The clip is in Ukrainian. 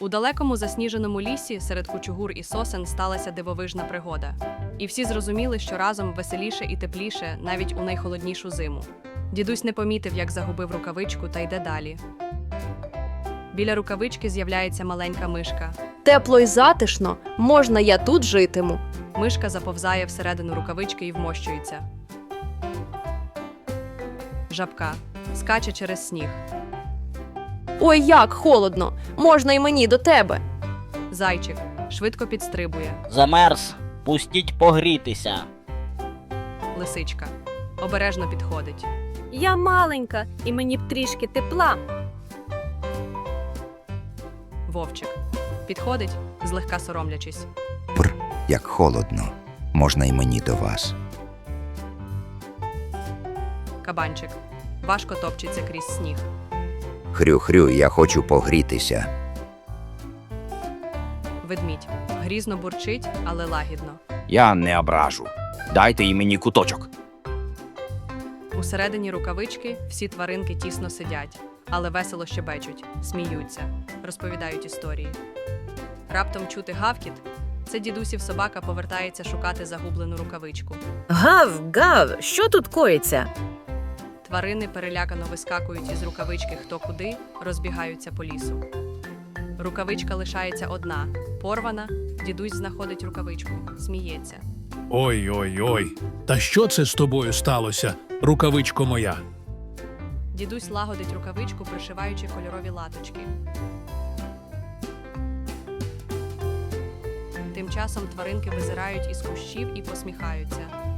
У далекому засніженому лісі серед кучугур і сосен сталася дивовижна пригода. І всі зрозуміли, що разом веселіше і тепліше навіть у найхолоднішу зиму. Дідусь не помітив, як загубив рукавичку, та йде далі. Біля рукавички з'являється маленька мишка. Тепло й затишно, можна я тут житиму. Мишка заповзає всередину рукавички і вмощується. Жабка скаче через сніг. Ой, як холодно! Можна й мені до тебе. Зайчик швидко підстрибує. Замерз. Пустіть погрітися. Лисичка обережно підходить. Я маленька, і мені б трішки тепла. Вовчик підходить, злегка соромлячись. Пр, як холодно. Можна й мені до вас. Кабанчик важко топчеться крізь сніг. Хрю-хрю, я хочу погрітися. Ведмідь грізно бурчить, але лагідно. Я не ображу. Дайте і мені куточок. Усередині рукавички всі тваринки тісно сидять, але весело щебечуть, сміються, розповідають історії. Раптом чути гавкіт. Це дідусів собака повертається шукати загублену рукавичку. Гав, гав, що тут коїться? Тварини перелякано вискакують із рукавички хто куди, розбігаються по лісу. Рукавичка лишається одна, порвана. Дідусь знаходить рукавичку, сміється. Ой ой ой. Та що це з тобою сталося, рукавичко моя? Дідусь лагодить рукавичку, пришиваючи кольорові латочки. Тим часом тваринки визирають із кущів і посміхаються.